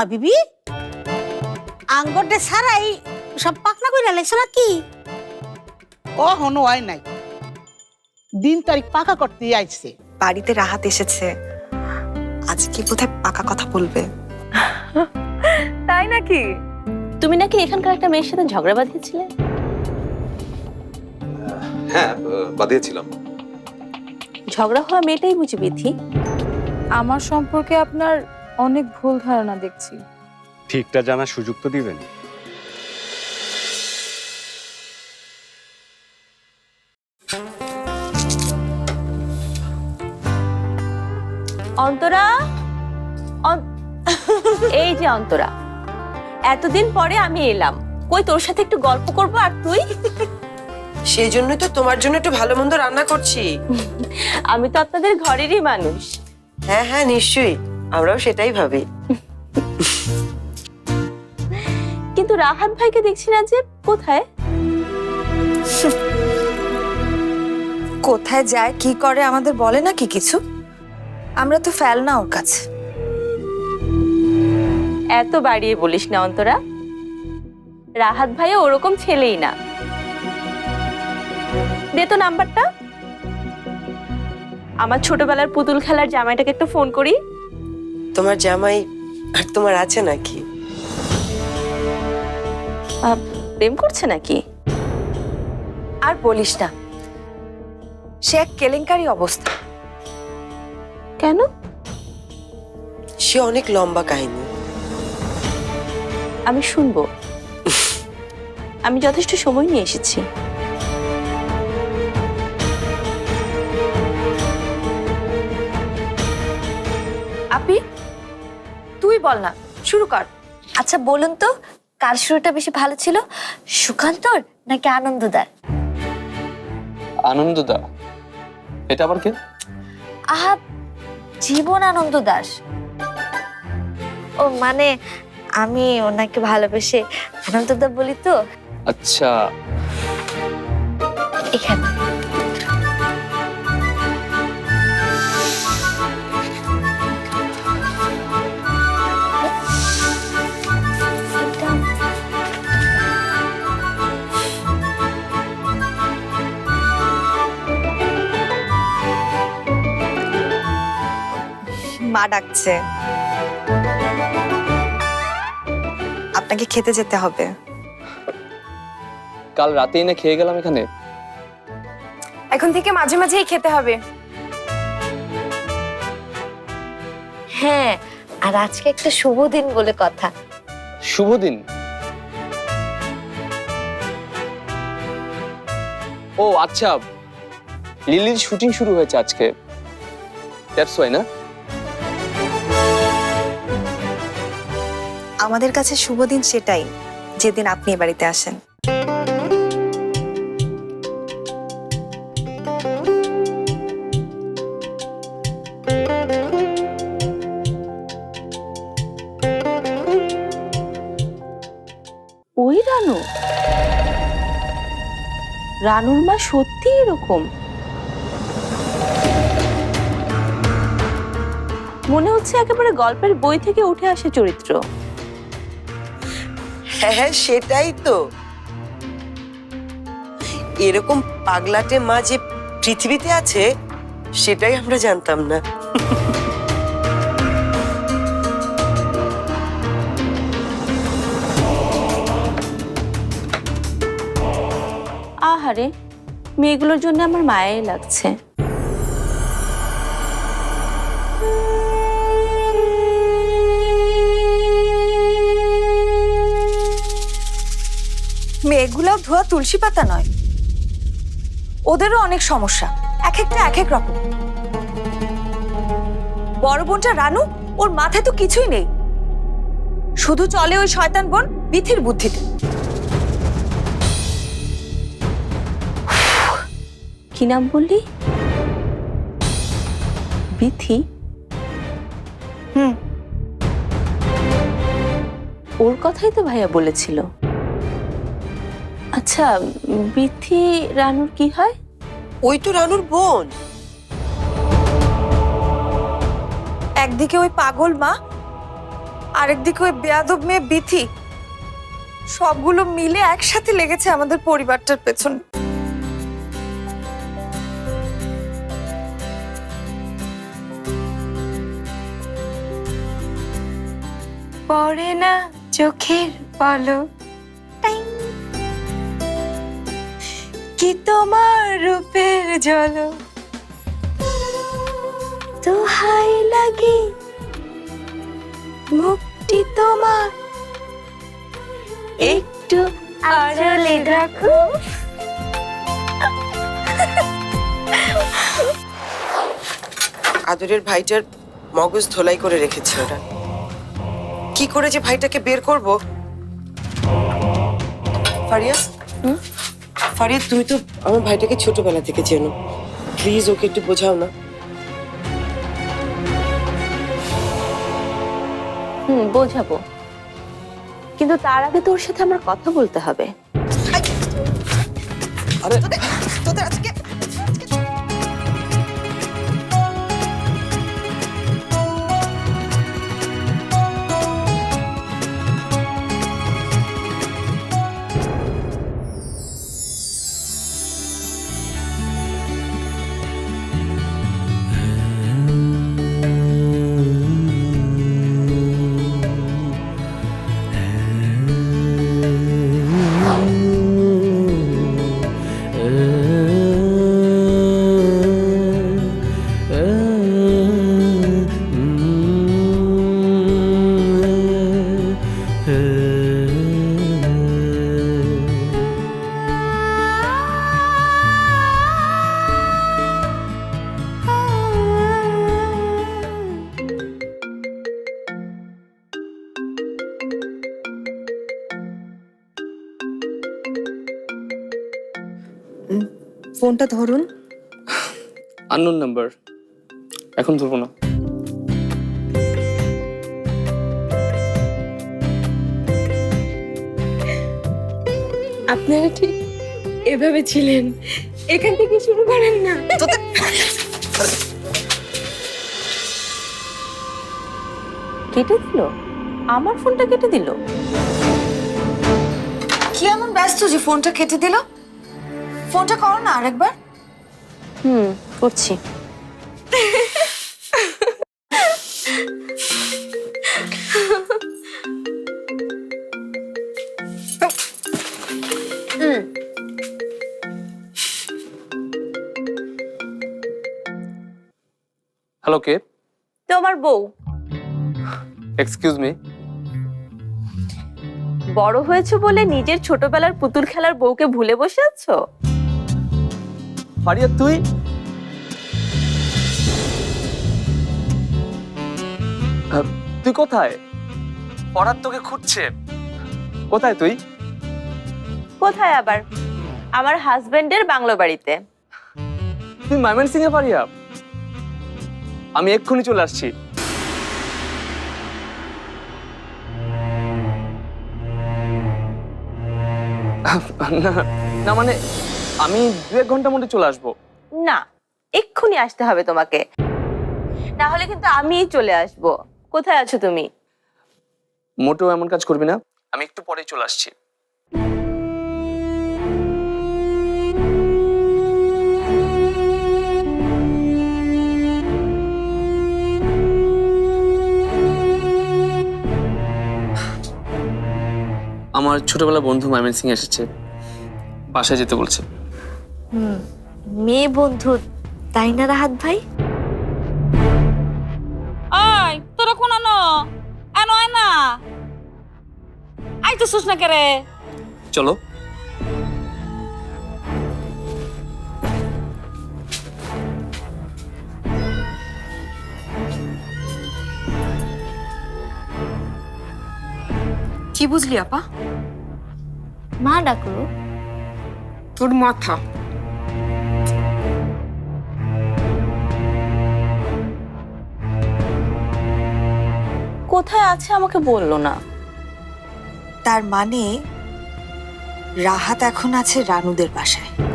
হালমা বিবি? আঙ্গরটা ছাড়াই সব পাকনা করে লাগছো না কি ও হনো হয় নাই। দিন তারিখ পাকা করতে আইছে। বাড়িতে রাহাত এসেছে। আজকে বোধহয় পাকা কথা বলবে। তাই নাকি? তুমি নাকি এখানকার একটা মেয়ের সাথে ঝগড়া বাঁধিয়েছিলে? হ্যাঁ আহ, বাদিয়েছিলাম ঝগড়া হওয়া মেয়েটাই বুঝি বিধি? আমার সম্পর্কে আপনার অনেক ভুল ধারণা দেখছি। ঠিকটা জানার সুযোগ তো দিবেন। অন্তরা? অন- এই যে অন্তরা এতদিন পরে আমি এলাম। কই তোর সাথে একটু গল্প করব আর তুই? সেই জন্যই তো তোমার জন্য একটু ভালো মন্দ রান্না করছি। আমি তো আপনাদের ঘরেরই মানুষ। হ্যাঁ হ্যাঁ নিশ্চয়ই। আমরাও সেটাই ভাবি। কিন্তু রাহাত ভাইকে দেখছি না যে কোথায়? কোথায় যায় কি করে আমাদের বলে না কি কিছু? আমরা তো ফেল না ওর কাছে। এত বাড়িয়ে বলিস না অন্তরা। রাহাত ভাইও ওরকম ছেলেই না। দে তো নাম্বারটা। আমার ছোটবেলার পুতুল খেলার জামাইটাকে একটু ফোন করি। তোমার জামাই আর তোমার আছে নাকি? প্রেম করছে নাকি? আর বলিস না। সে এক কেলেঙ্কারি অবস্থা। কেন? সে অনেক লম্বা কাহিনী। আমি শুনব। আমি যথেষ্ট সময় নিয়ে এসেছি। বল না শুরু কর। আচ্ছা বলুন তো কার শুরুটা বেশি ভালো ছিল সুকান্তর নাকি আনন্দদার? আনন্দদা? এটা আবার কে? আহা জীবন আনন্দ দাস ও মানে আমি ওনাকে ভালোবেসে আনন্দদা বলি তো। আচ্ছা মা ডাকছে। আপনাকে খেতে যেতে হবে। কাল রাতে এনে খেয়ে গেলাম এখানে? এখন থেকে মাঝে মাঝেই খেতে হবে। হ্যাঁ আর আজকে একটা শুভ দিন বলে কথা। শুভ দিন? ও আচ্ছা। লিলির শুটিং শুরু হয়েছে আজকে। দ্যাটস ওয়াই না? আমাদের কাছে শুভ দিন সেটাই, যেদিন আপনি বাড়িতে আসেন। ওই রানু? রানুর মা সত্যি এরকম। মনে হচ্ছে একেবারে গল্পের বই থেকে উঠে আসে চরিত্র। হ্যাঁ হ্যাঁ সেটাই তো। এরকম পাগলাটে মা যে পৃথিবীতে আছে, সেটাই আমরা জানতাম না। আহারে, মেয়েগুলোর জন্য আমার মায়াই লাগছে। মেয়েগুলোও ধোয়া তুলসী পাতা নয়। ওদেরও অনেক সমস্যা। এক একটা এক এক রকম। বড় বোনটা রানু ওর মাথায় তো কিছুই নেই। শুধু চলে ওই শয়তান বোন বিথির বুদ্ধিতে। কি নাম বললি? বিথি হুম। ওর কথাই তো ভাইয়া বলেছিল। আচ্ছা বিথি রানুর কি হয়? ওই তো রানুর বোন। একদিকে ওই পাগল মা আরেকদিকে ওই বেয়াদব মেয়ে বিথি। সবগুলো মিলে একসাথে লেগেছে আমাদের পরিবারটার পেছন। পড়ে না চোখের বলো কি তোমার রূপের জলো দোহাই লাগে, মুক্তি তোমার। একটু আড়লে রাখো। আদরের ভাইটার মগজ ধোলাই করে রেখেছে ওরা। কি করে যে ভাইটাকে বের করব? ফারিয়া ফারিয়া তুমি তো আমার ভাইটাকে ছোটবেলা থেকে চেনো। প্লিজ ওকে একটু বোঝাও না। হুম বোঝাবো। কিন্তু তার আগে তোর সাথে আমার কথা বলতে হবে। তোদের ফোনটা ধরুন। Unknown number. এখন ধরবো না। আপনারা ঠিক এভাবে ছিলেন। এখান থেকে শুরু করেন না। কেটে দিল? আমার ফোনটা কেটে দিল? কি এমন ব্যস্ত যে ফোনটা কেটে দিল? ফোনটা করো না আরেকবার। হুম করছি। হ্যালো কে তোমার বউ। এক্সকিউজ মি বড় হয়েছে বলে নিজের ছোটবেলার পুতুল খেলার বউকে ভুলে বসে আছো? ফারিয়া তুই? তুই কোথায়? পড়ার তোকে খুঁজছে। কোথায় তুই? কোথায় আবার? আমার হাজবেন্ডের বাংলো বাড়িতে। তুই মাইমেন সিং এ ফারিয়া? আমি এক্ষুনি চলে আসছি। না মানে আমি দু এক ঘণ্টার মধ্যে চলে আসব। না এক্ষুনি আসতে হবে তোমাকে। না হলে কিন্তু আমিই চলে আসব। কোথায় আছো তুমি? মোটেও এমন কাজ করবি না। আমি একটু পরেই চলে আসছি। আমার ছোটবেলা বন্ধু মাইমেন সিং এসেছে। বাসায় যেতে বলছে। মেয়ে বন্ধু তাই না রাহাত ভাই? ওই তোরা কোন আনো? আনো আয় না। আইতেছিস না কেরে? চলো। কি বুঝলি আপা? মা ডাকলো। তোর মাথা। কোথায় আছে আমাকে বলল না? তার মানে রাহাত এখন আছে রানুদের বাসায়।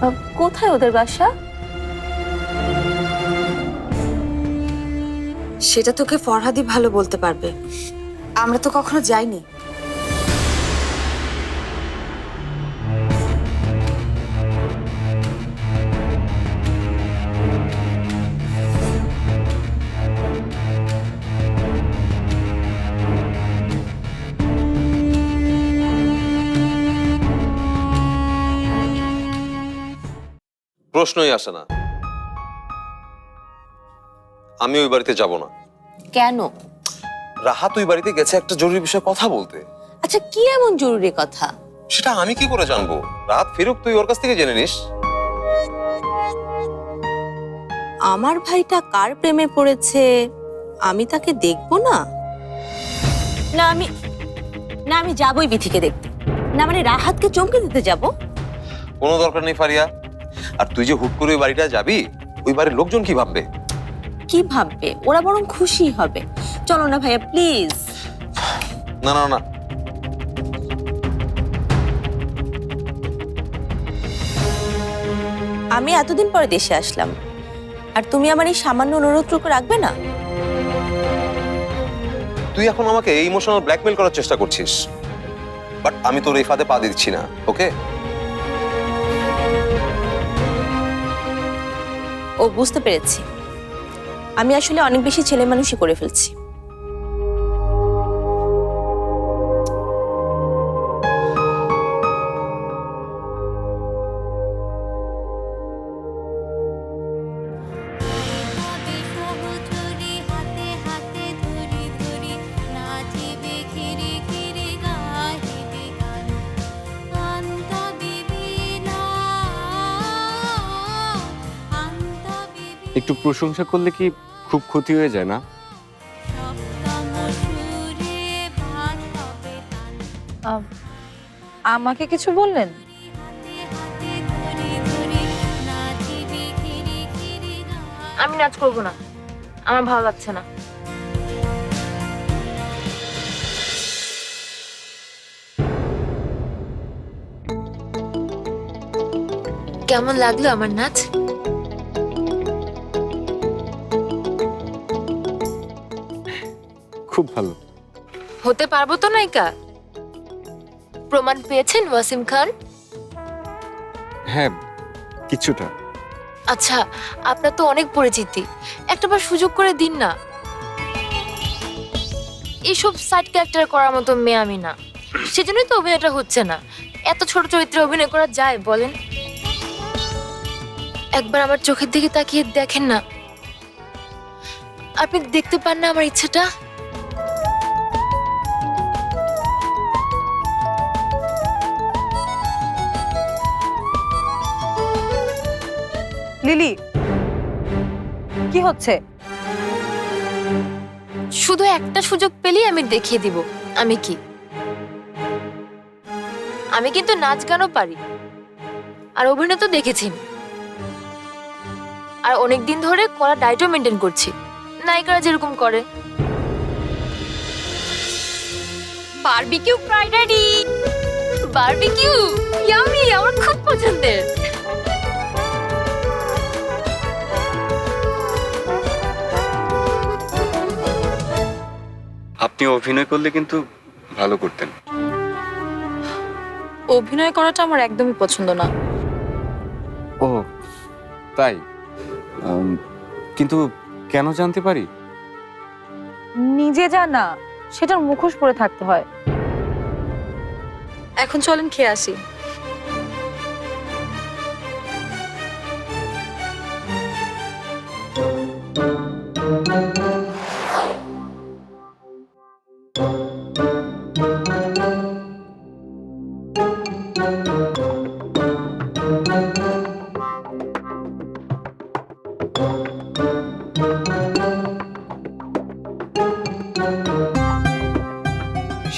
আহ, কোথায় ওদের বাসা? সেটা তোকে ফরহাদি ভালো বলতে পারবে। আমরা তো কখনো যাইনি। প্রশ্নই আসে না। আমি ওই বাড়িতে যাব না। কেন? রাহাত ওই বাড়িতে গেছে একটা জরুরি বিষয়ে কথা বলতে। আচ্ছা কি এমন জরুরি কথা? সেটা আমি কি করে জানব? রাহাত ফিরুক তুই ওর কাছ থেকে জেনে নিস। আমার ভাইটা কার প্রেমে পড়েছে? আমি তাকে দেখব না? না আমি না আমি যাবই বিথিকে দেখতে। না মানে রাহাতকে চমকে দিতে যাব? কোনো দরকার নেই ফারিয়া। আর তুই যে হুট করে ওই বাড়িটা যাবি ওই বাড়ির লোকজন কি ভাববে? কি ভাববে? ওরা বরং খুশি হবে। চলো না ভাইয়া প্লিজ। না না না। আমি এতদিন পরে দেশে আসলাম। আর তুমি আমার এই সামান্য অনুরোধটুকু রাখবে না? তুই এখন আমাকে ইমোশনাল ব্ল্যাকমেল করার চেষ্টা করছিস। বাট আমি তোর এই ফাঁদে পা দিচ্ছি না ওকে ও বুঝতে পেরেছি। আমি আসলে অনেক বেশি ছেলে মানুষই করে ফেলছি। প্রশংসা করলে কি খুব ক্ষতি হয়ে যায় না? আমাকে কিছু বললেন? আমি নাচ করব না। আমার ভালো লাগছে না। কেমন লাগল আমার নাচ? খুব ভালো। হতে পারব তো নায়িকা? প্রমাণ পেয়েছেন ওয়াসিম খান? হ্যাঁ কিছুটা। আচ্ছা আপনার তো অনেক পরিচিতি। একটাবার সুযোগ করে দিন না। এইসব সাইড ক্যারেক্টার করার মতো মেয়ে আমি না। সেজন্যই তো অভিনয়টা হচ্ছে না। এত ছোট চরিত্রে অভিনয় করা যায় বলেন। একবার আমার চোখের দিকে তাকিয়ে দেখেন না। আপনি দেখতে পান না আমার ইচ্ছেটা? লিলি, কি হচ্ছে? শুধু একটা সুযোগ পেলেই আমি দেখিয়ে দিব, আমি কি? আমি কিন্তু নাচ গানও পারি, আর অভিনয় তো দেখেছেন আর অনেক দিন ধরে করা ডায়েটও মেনটেন করছি, নায়িকারা যেরকম করে। Barbecue fried barbecue! ইয়ামি, আমার খুব পছন্দের। আপনি অভিনয় করলে কিন্তু ভালো করতেন। অভিনয় করাটা আমার একদমই পছন্দ না। ও তাই? কিন্তু কেন জানতে পারি? নিজে যা না সেটার মুখোশ পরে থাকতে হয়। এখন চলেন খেয়ে আসি।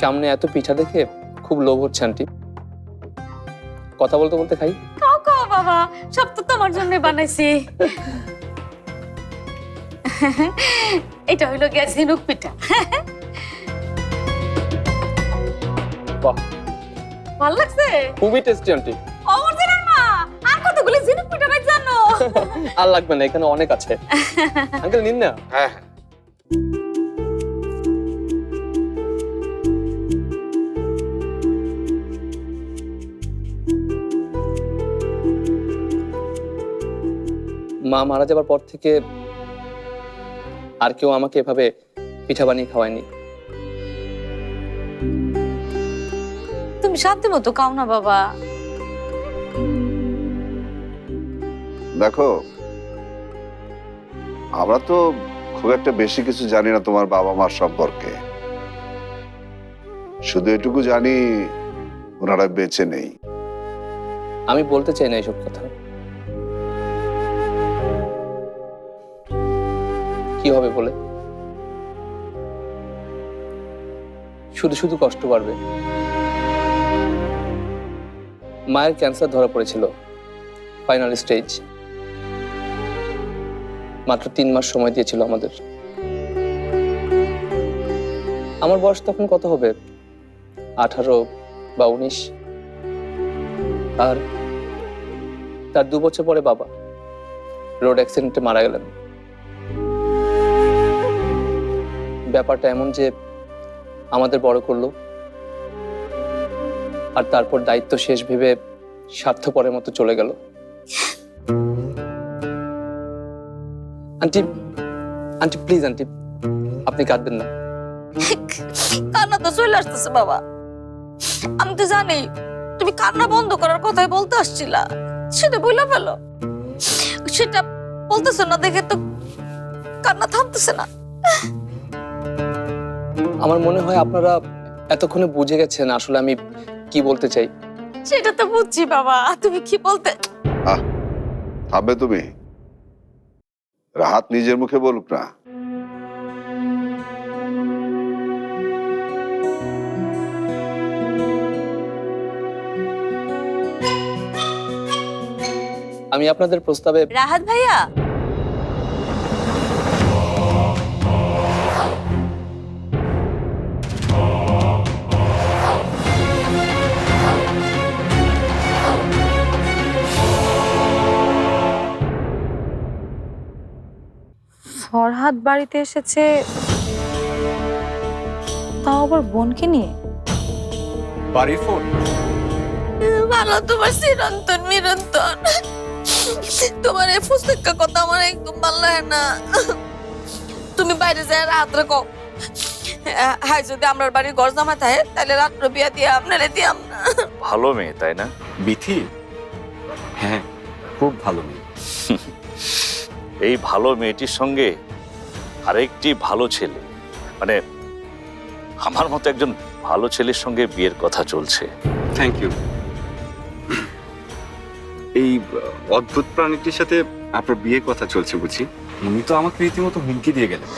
সামনে এত পিঠা দেখে খুব লোভ হচ্ছে আন্টি। কথা বলতে বলতে খাই। খাও খাও বাবা। সব তো তোমার জন্য বানাইছি। এটা হইল গিয়া ঝিনুক পিঠা। বাহ। ভালো লাগছে? খুবই টেস্টি আন্টি। আর কতগুলো ঝিনুক পিঠা ভাই জানো? আর লাগবে না এখানে অনেক আছে। আঙ্কেল নিন না। হ্যাঁ হ্যাঁ। মা মারা যাবার পর থেকে আর কেউ আমাকে এভাবে পিঠা বানিয়ে খাওয়ায়নি। তুমি শান্তি মতো খাও না বাবা। দেখো আমরা তো খুব একটা বেশি কিছু জানি না তোমার বাবা মার সম্পর্কে। শুধু এটুকু জানি ওনারা বেঁচে নেই। আমি বলতে চাই না এইসব কথা। কি হবে বলে? শুধু শুধু কষ্ট বাড়বে। মায়ের ক্যান্সার ধরা পড়েছিল। Final stage. মাত্র তিন মাস সময় দিয়েছিল আমাদের। আমার বয়স তখন কত হবে? আঠারো বা উনিশ। আর তার দু বছর পরে বাবা। রোড অ্যাক্সিডেন্টে মারা গেলেন। ব্যাপারটা এমন যে আমাদের বড় করল। আর তারপর দায়িত্ব শেষ ভেবে স্বার্থপরের মতো চলে গেল। আন্টি আন্টি প্লিজ আন্টি, আপনি কাঁদবেন না। কান্না তো চলে আসতেছে বাবা। আমি তো জানি, তুমি কান্না বন্ধ করার কথাই বলতে আসছিলা। সেটা বইলা ফেলো। সেটা বলতেছো না, দেখে তো কান্না থামতেছে না। আমার মনে হয় আপনারা এতক্ষণে বুঝে গেছেন আসলে আমি কি বলতে চাই। সেটা তো বুঝছি বাবা তুমি কি বলতে থামবে তুমি। রাহাত নিজের মুখে বলুক না। আমি আপনাদের প্রস্তাবে রাহাত ভাইয়া? ফরহাদ বাড়িতে এসেছে। তাও আবার বোনকে নিয়ে? বাড়ির ফোন? ভালো তোমার চিরন্তন নিরন্তন তোমার এই পুস্তকের কথা আমার একদম ভালো লাগে না। তুমি বাইরে যায় রাত রাখো। হাই যদি আমার বাড়ির ঘর জামা থাকে তাহলে রাত্র বিয়া দিয়ে আপনারে দিয়াম না। ভালো মেয়ে তাই না? বিথি? হ্যাঁ খুব ভালো মেয়ে। এই ভালো মেয়েটির সঙ্গে আরেকটি ভালো ছেলে। মানে আমার মতো একজন ভালো ছেলের সঙ্গে বিয়ের কথা চলছে। থ্যাংক ইউ এই অদ্ভুত প্রাণীটির সাথে আপনার বিয়ের কথা চলছে বুঝি? উনি তো আমাকে রীতিমতো হুমকি দিয়ে গেলেন।